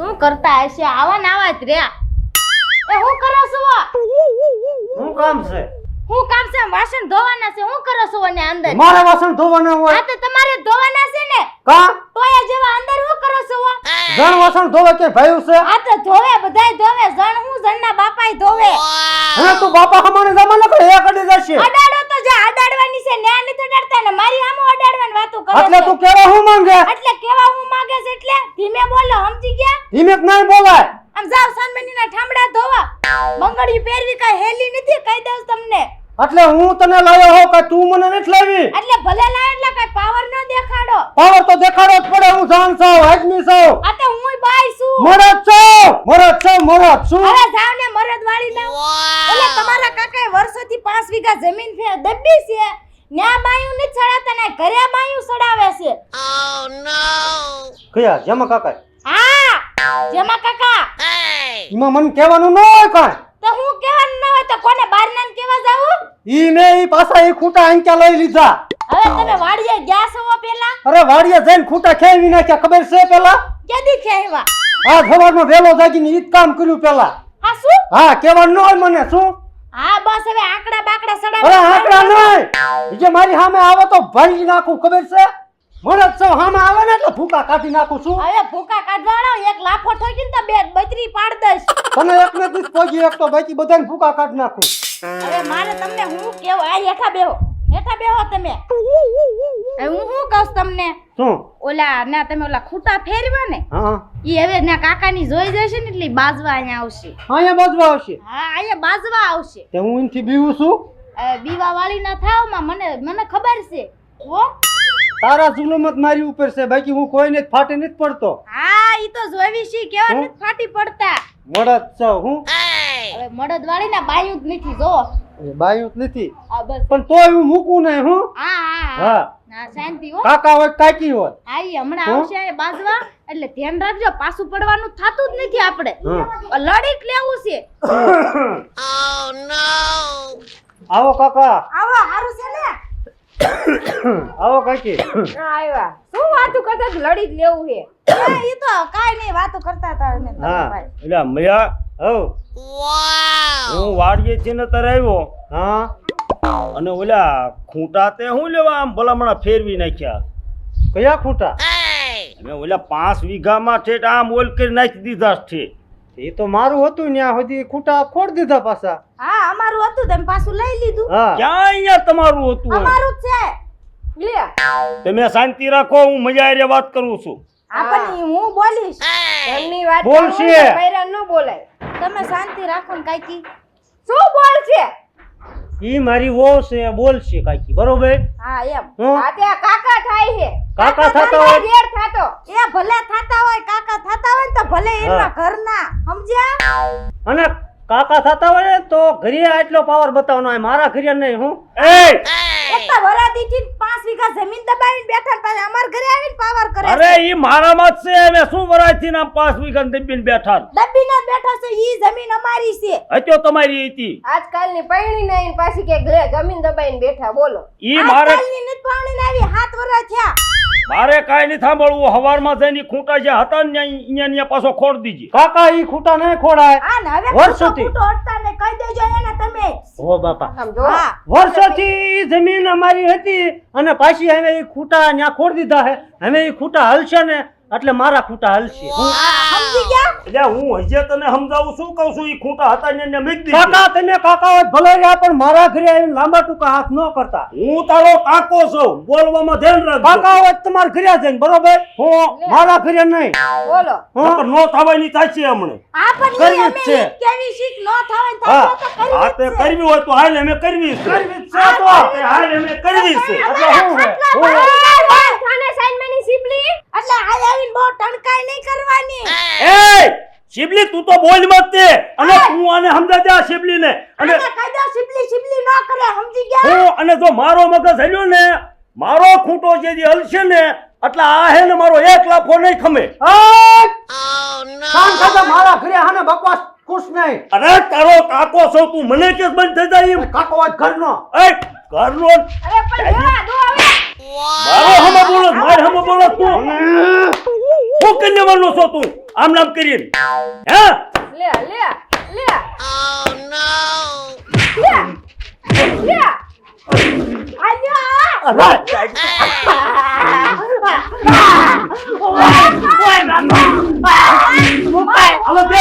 શું કરતા હશે? આવા ને આવા જ રહ્યા. એ હું કરો છો? હું કામ છે? હું કામ છે? વાસણ ધોવાના છે. હું કરો છો ને અંદર? મારા વાસણ ધોવાના આ તો તમારે ધોવાના છે ને? કા? તોય જેવા અંદર હું કરો છો? જણ વાસણ ધોવે કે ભાઈ છે? આ તો ધોવે બધાય ધોવે. જણ હું? જણના બાપાય ધોવે. હા તું બાપા હમાને જમાને કરે એ કડી જશે. અડાડો તો જા અડાડવાની છે. ન્યા નથી અડાડતા ને મારી આમો અડાડવાની વાતો કરે એટલે તું કેવા હું માંગે? એટલે કેવા હું માગે છે એટલે ધીમે બોલો સમજી ગયા? ધીમેક નહીં બોલાય. આમ જાવ સનમનીના ઠામડા ધોવા. બંગડી પહેરવી કઈ હેલી નથી કહી દઉં તમને. એટલે હું તને લાવ્યો હો કે તું મને નથી લાવી? એટલે ભલે લાય એટલે કઈ પાવર ન દેખાડો. પાવર તો દેખાડો જ પડે હું જાણ છું આદમી છું. આ તો હુંય બાઈ છું. મરદ છું મરદ છું મરદ છું. અરે જાવ ને મરદ વાળી લાવ એટલે તમારા કાકાએ વર્ષોથી પાંચ વીઘા જમીન છે દબ્બી છે. ન્યા બાયું ને ચડાવતા ને ઘરે બાયું ચડાવે છે. કયા? જમા કાકા હા જમા કાકા. એમાં મન કહેવાનું ન હોય કાંઈ તો હું કહેવાનું ન હોય તો કોને બારના ને કેવા જાવું ઈ ને ઈ પાછા ઈ ખૂટા આંક્યા લઈ લીધા. હવે તમે વાડીએ ગયા છો પેલા? અરે વાડીએ જઈને ખૂટા ખેવી નાખ્યા ખબર છે પેલા? કેદી ખેવા આ સવારમાં વેલો જાગીને ઈ જ કામ કર્યું પેલા. હા શું? હા કહેવાનું ન હોય મને શું? હા બસ હવે આંકડા બાકડા અરે સડાવે આંકડા નહીં. જે મારી સામે આવે તો ભાંગી નાખું ખબર છે? મને સૌ સામે આવે ને એટલે ભૂકા કાઢી નાખું છું. હવે ભૂકા કાઢવાળો એક લાફો ઠોકીને તો બે બત્રી પાડ દઈશ. તને એક ને નથી પહોંચી એક તો બાકી બધાને ભૂકા કાઢી નાખું. હવે મારે તમને હું કેવું આ હેઠા બેહો. હેઠા બેહો તમે. હું શું કહું તમને? શું? ઓલા ના તમે ઓલા ખૂટા ફેરવા ને હા. ઈ હવે ના કાકાની જોઈ જશે ને એટલે બાજવા અહીંયા આવશે. અહીંયા બાજવા આવશે. હા અહીંયા બાજવા આવશે. તે હું એનથી બીવું છું? બીવા વાળી ના થાવમાં મને મને ખબર છે. હો? તારા જુલમત મારી ઉપર છે બાકી હું કોઈને ફાટે નથી પડતો. હા ઈ તો જોવી છે કેવા નથી ફાટી પડતા. મળદ છો હું? હવે મડદ વાળી ના બાયું જ નથી જો. બાયું નથી. પણ તોય હું મૂકું ને હું. હા હા હા. હા. ના શાંતિ હો. કાકા હોય કાકી હોય? આઈ હમણાં આવશે બાજવા. એટલે ધ્યાન રાખજો પાછું પડવાનું થતું જ નથી આપણે. હમ. લડી જ લેવું છે. આવો કાકા. આવો હારું છે ને? આવો કાકી. આવ્યા શું વાતું કરતા? લડી જ લેવું છે. એ તો કાઈ નહીં વાતો કરતા હતા હા. એટલે મયા હવ. હું વાડીએ છે ને તારે આવ્યો હા? અને ઓલા ખૂંટા તે હું લેવા આમ ભલામણા ફેરવી નાખ્યા? કયા ખૂંટા? મેં ઓલા પાંચ વીઘામાં ઠેઠ આમ ઓલ કરી નાખી દીધા છે. એ તો મારું હતું ત્યાં સુધી ખૂટા ખોડ દીધા પાછા. હા અમારું હતું તેમ પાછું લઈ લીધું. હા. ક્યાં અહીંયા તમારું હતું અમારું છે. લે તમે શાંતિ રાખો હું મજા હારે વાત કરું છું. આપણી હું બોલીશ. એમની વાત બોલશે. કરું ન બોલાય. તમે શાંતિ રાખો ને કાકી. શું બોલ છે? ઈ મારી વહુ છે બોલશે કાકી બરોબર? હા એમ. હું? આ તે કાકા થાય છે. કાકા થતો હોય? ઘેર થાતો. એ ભલે થાતા હોય કાકા થાતા હોય ને તો ભલે એના ઘર ઘરના સમજ્યા? અને કાકા થતા હોય ને તો ઘરે આટલો પાવર બતાવવાનો મારા ઘરે નહીં હું? એ! એક તો વરાદીથી પાંચ વીઘા જમીન દબાવીને બેઠા પાછા અમાર ઘરે આવીને પાવર કરે અરે ઈ મારામાં જ છે અમે શું વરાયથી ના પાંચ વીઘા દબીને બેઠા દબીને બેઠા છે ઈ જમીન અમારી છે. હત્યો તમારી હતી. આજકાલની પૈણી નહીં પાછી કે ઘરે જમીન દબાવીને બેઠા બોલો. ઈ મારે આજકાલની નથી પાણીને આવી હાથ વરા થયા. મારે કાંઈ નહીં સાંભળવું. હવારમાં જઈને ખૂંટા જે હતા ને અહીંયા અહીંયા પાછો ખોડ દીજી. કાકા ઈ ખૂંટા નહીં ખોડાય આ ને હવે વર્ષોથી. ખોટો ને કહી દેજો એને તમે. હો બાપા. આમ જો વર્ષોથી ઈ જમીન અમારી હતી અને પાછી હવે ઈ ખૂંટા ત્યાં ખોડ દીધા હે. હવે ઈ ખૂટા હલશે ને એટલે મારા ખૂંટા હલશે. હું સમજી ગયા? એટલે હું હજે તને સમજાવું શું કહું છું ઈ ખૂંટા હતા ને એને મૂકી દીધી કાકા તમે કાકા હોય ભલે રહ્યા પણ મારા ઘરે આવીને લાંબા ટૂંકા હાથ ન કરતા. હું તારો કાકો છું બોલવામાં ધ્યાન રાખજો. કાકા હોય તમારા ઘરે જઈને બરોબર? હું મારા ઘરે નહીં. બોલો. નકર નો થવાની થશે હમણે. આ પણ કરવી અમે કેવી શીખ ન આ તે કરવી હોય તો હાલ અમે કરવી છે. કરવી છે તો. હાલ અમે કરવી છે. એટલે હું હે? હું હે? થાને સાઈનમેની સીપલી એટલે આ આવીને બહુ ટણકાઈ નહીં કરવાની એ શિબલી તું તો બોલ મત તે. અને તું આને સમજા દે આ શિબલીને. અને કહી દો સીપલી સીપલી ન કરે સમજી ગયા? હું અને જો મારો મગજ હલ્યો ને મારો ખૂંટો જે જે હલશે ને એટલે આ હે ને મારો એક લાફો નહીં ખમે. કામ કરતા મારા ઘરે હાને બકવાસ ખુશ નહીં. અરે તારો કાકો છો તું મને કે બંધ થઈ જાય એમ. કાકો હોય ઘરનો. એ ઘરનો. અરે પણ દો આવે મારો હમ બોલો મારે હમ બોલો તું. હું કન્યાવાનો છો તું? આમ નામ કરીને. હે? લે લે લે. ઓ નો લે. લે હાલો દે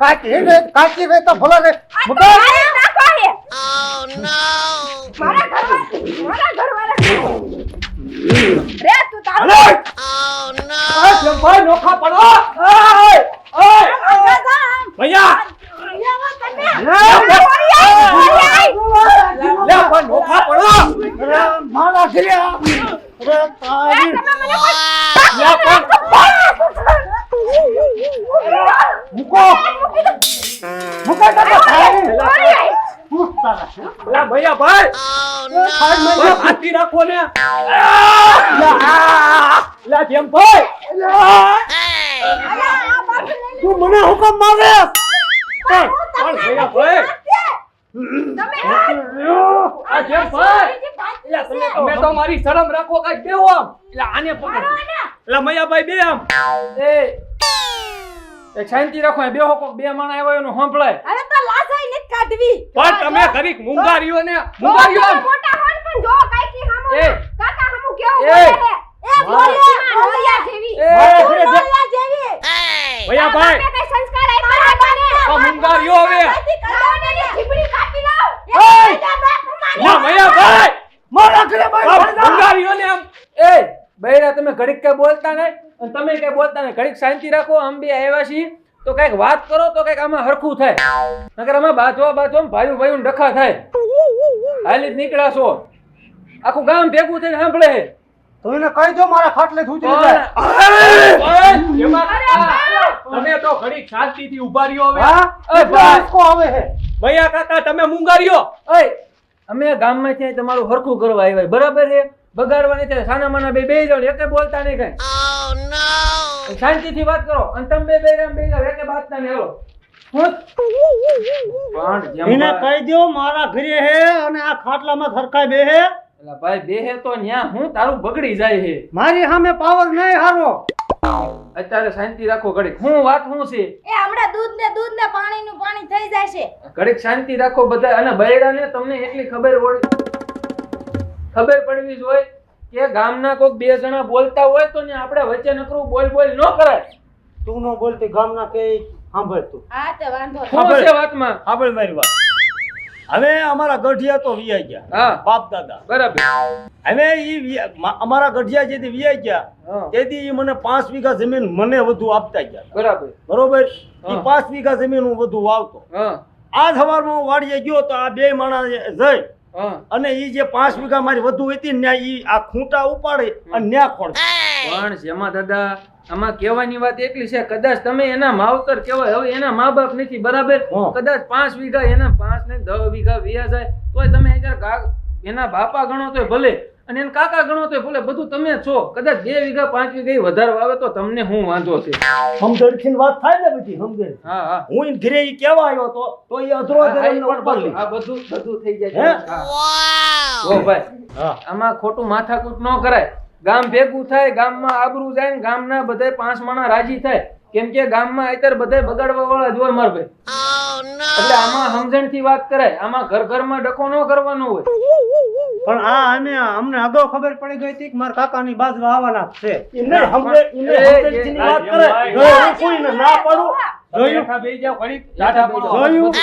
કાચી રે કાચી રે તો ભલા રે. મુકા મારી નાખો હે મારા ઘરવાળા મારા ઘરવાળા. રે તું તારું હાલો આ જંભાઈ નોખા પડો. ઓય ઓય આગળ ભૈયા. લે, ઓય, ઓય, ઓય. લે પણ નોખા પડો. મારા ઘરે હાથી રાખો ને. લે, આ. લા જેમ ભાઈ લે, અલા, આ બાજુ લઈ લે. તું મને હુકમ મારે પણ હું પણ ભૈયા ભાઈ. તમે તો મારી શરમ રાખો કાંઈક બેહો આમ. એલા આને પકડ. ને. મૈયાભાઈ બે આમ. એ. એક શાંતિ રાખો બે હોકો બે માણા આવ્યો એનું સંભળાય. અરે તો લાજાઈ નથી કાઢવી. પણ તમે ઘડીક મુંગારીઓ ને મુંગારીઓ મોટા પણ જો કાંઈક હામું એ. કાકા હામું કેવો બોલે હે એ બોલ્યા બોલ્યા જેવી. બોલ્યા જેવી. ભૈયા ભાઈ. બાપે કઈ સંસ્કાર આપ્યા હતા ને મુંગાર યો હવે. કરવાની. જીભડી કાપી લાવ એ. ઓય! બધા બાપ મારી. ઘરે આ ભાઈ મૂંગારીઓ ને એમ એ બૈરા તમે ઘડીક કઈ બોલતા નહીં અને તમે કઈ બોલતા નહીં. ઘડીક શાંતિ રાખો આમ બે આવ્યા છીએ. તો કંઈક વાત કરો તો કંઈક આમાં હરખું થાય. નકર આમાં બાજવા બાજવા ભાઈ ભાઈ ડખા થાય. હાલી જ નીકળ્યા છો. આખું ગામ ભેગું થઈને સાંભળે. તો એને કહી દો મારા ખાટલે ઉતરી જાય. તમે તો ઘડીક શાંતિથી ઊભા રહ્યો હવે. હા? એ એટલે ભાઈ. આવે હે ભૈયા કાકા તમે મૂંગારીઓ એ અમે ગામમાં થી તમારું હરખું કરવા આવ્યા બરાબર છે? બગાડવાની છે. સાના માના બે બે જાવ એકે બોલતા નહીં કઈ. શાંતિથી વાત કરો. અને તમે બે બે બે જાવ એકે વાત ના હાલો. એને કહી દો મારા ઘરે હે અને આ ખાટલામાં સરખાઈ બે હે એલા ભાઈ બેહે તો ન્યા હું તારું બગડી જાય હે. મારી સામે પાવર નહીં હારો. અત્યારે શાંતિ રાખો ઘડીક. હું વાત હું છે? એ હમણાં દૂધ ને દૂધ ને પાણી નું પાણી થઈ જશે. ઘડીક શાંતિ રાખો બધા. અને બૈરાને તમને એટલી ખબર હોય ખબર પડવી જોઈએ કે ગામના કોઈક બે જણા બોલતા હોય તો ને આપણે વચ્ચે નકરું બોલ બોલ ન કરાય. તું ન બોલતી ગામના કે સાંભળ તું હા તે વાંધો છે વાતમાં? સાંભળ મારી વાત. હવે અમારા ગઢિયા તો વિયા ગયા. હા. બાપ દાદા. બરાબર. હવે ઈ અમારા ગઢિયા જેથી વિયા ગયા તેથી ઈ મને પાંચ વીઘા જમીન મને વધુ આપતા ગયા. બરાબર. બરોબર? ઈ પાંચ વીઘા જમીન હું વધુ વાવતો. આ સવારમાં હું વાડીએ ગયો તો આ બે માણસ જઈ અને ઈ જે પાંચ વીઘા મારી વધુ હતી ને ઈ આ ખૂંટા ઉપાડે અને ન્યા ખોડ પણ જેમાં દાદા આમાં કહેવાની વાત એટલી છે કદાચ તમે એના માવતર કહેવાય હવે એના મા બાપ નથી બરાબર? કદાચ પાંચ વીઘા એના પાંચ ને દસ વીઘા વ્યા જાય તોય તમે એના બાપા ગણો તો ભલે અને એના કાકા ગણો તો ભલે બધું તમે છો. કદાચ બે વીઘા પાંચ વીઘા વધારે વાવે તો તમને હું વાંધો છે? સમજણથી વાત થાય ને બધી સમજણ હા હા. હું ઈ ઘરે ઈ કેવા આવ્યો તો તો ઈ અધરો પણ આ બધું બધું થઈ હે? જાય ઓ ભાઈ આમાં ખોટું માથાકૂટ ન કરાય. ગામ ભેગું થાય ગામમાં આબરૂ જાય ને ગામના બધાય પાંચ માણા રાજી થાય કેમ કે ગામમાં અત્યારે બધાય બગાડવા વાળા જ હોય માર ભાઈ એટલે આમાં સમજણથી વાત કરાય આમાં ઘર ઘરમાં ડખો ન કરવાનો હોય પણ આ અમે અમને અગાઉ ખબર પડી ગઈ હતી કે મારા કાકાની બાજુ આવવાના છે ઇને હમરે ઇને આ વાત કરે ભાઈ. જો હું કોઈને ના પાડું જોયું? યાઠા પડો. પડો. જોયું?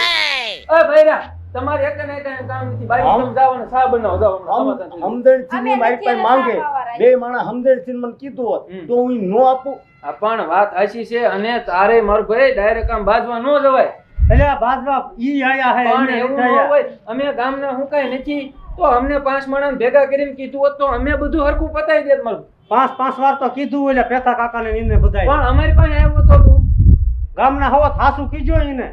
એ ભૈરા તમારે એક ને એક કામ નથી. બાઈ આમ? ને ચા બનાવો જાઓ સમાધાન થઈ જાય. મારી પાસે માંગે એના સામાવાળા. બે માણસ મને કીધું હોત તો હું ઈ નો આપું. પણ વાત હાચી છે અને તારે માર ભાઈ ડાયરેક્ટ આમ બાજવા ન જવાય. એટલે બાજવા ઈ આયા હે પણ એવું ન હોય અમે ગામના હું કાંઈ નથી તો અમને પાંચ માણસ ભેગા કરીને કીધું હોત તો અમે બધું હરખું પતાવી દેત મારું. પાંચ પાંચ વાર તો કીધું એટલે પેથા કાકાને ને બધાય. પણ અમારી પાસે આવ્યો તું ગામના હોત હાસુ કીજો એને.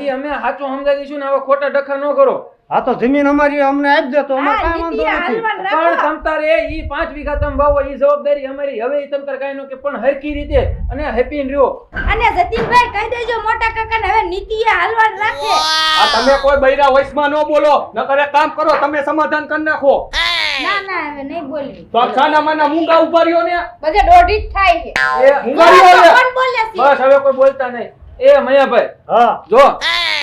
ઈ અમે સાચું સમજાવી દઈશું ને હવે ખોટા ડખા ન કરો. હા તો જમીન અમારી અમને આપી દે તો અમારે કાંઈ વાંધો નથી. પણ તમતાર એ ઈ પાંચ વીઘા તમ વાવો ઈ જવાબદારી અમારી. હવે ઈ તમતાર કાંઈ ન કે પણ હરકી રીતે અને હેપી રહ્યો. અને જતીનભાઈ કહી દેજો મોટા કાકાને હવે નીતિએ હાલવાન રાખે. આ તમે કોઈ બૈરા વયસમાં ન બોલો. નકર એક કામ કરો તમે સમાધાન કરી નાખો. ના ના હવે નહીં બોલવી તો ખાના માના મૂંગા ઊભા રહ્યો ને. બધે દોઢી જ થાય છે. એ મૂંગા રહ્યો ને કોણ બોલે છે બસ હવે કોઈ બોલતા નહીં. એ મયાભાઈ હા. જો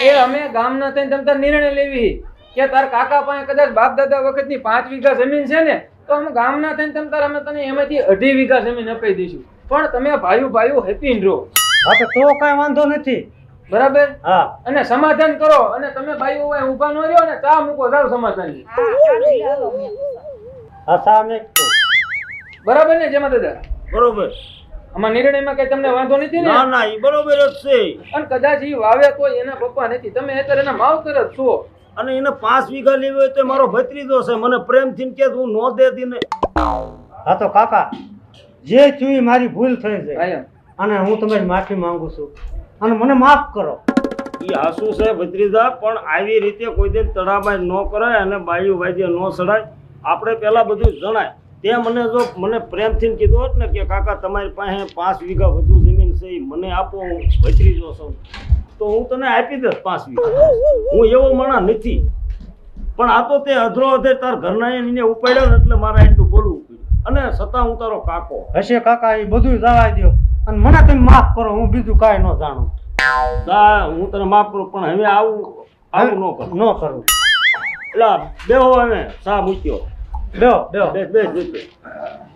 એ અમે ગામના થઈને તમે નિર્ણય લેવી. કે તાર કાકા પાસે કદાચ બાપ દાદા વખતની પાંચ વીઘા જમીન છે ને તો અમે ગામના થઈને તમે તાર અમે તને એમાંથી અઢી વીઘા જમીન અપાઈ દઈશું. પણ તમે ભાઈઓ ભાઈઓ હેપી રહો. હા તો તો કાંઈ વાંધો નથી. બરાબર? હા. અને સમાધાન કરો. અને તમે ભાઈઓ હોય ઊભા ન રહ્યો ને ચા મૂકો જાવ સમાધાન. હા, સામે બરાબર ને જેમાં દાદા? બરોબર. આમાં નિર્ણયમાં કઈ તમને વાંધો નથી ને? ના ના એ બરોબર જ છે. અને કદાચ એ વાવે તો એના પપ્પા નથી. તમે અત્યારે એના માવતર જ છો. અને એને પાંચ વીઘા લેવી હોય તો મારો ભત્રીજો છે. મને પ્રેમથી કે હું નો દે દીને. હા તો કાકા જે થયું એ મારી ભૂલ થઈ છે અને હું તમારી માફી માંગુ છું. અને મને માફ કરો. એ હાસુ છે ભત્રીજા પણ આવી રીતે કોઈ દિન તળામાં ન કરાય અને બાયું વાજ્ય ન સડાય. આપણે પહેલાં બધું જણાય. તે મને જો મને પ્રેમથી કીધું હોત ને કે કાકા તમારી પાસે પાંચ વીઘા વધુ જમીન છે મને આપો હું ભત્રીજો છું. તો હું તને આપી દઈશ પાંચ વીઘા. હું એવો માણા નથી. પણ આ તો તે અધરો અધે તાર ઘરના એને ઉપાડ્યો ને એટલે મારે એટલું બોલવું પડ્યું. અને છતાં હું તારો કાકો. હશે કાકા એ બધું જવા દો અને મને તમે માફ કરો હું બીજું કાંઈ ન જાણું. હું તને માફ કરું પણ હવે આવું આવું ન કર. ન કરું. એટલે બેહો હવે સા મૂક્યો. બેહો બેહો બેસ બેસ બેસ બેસ.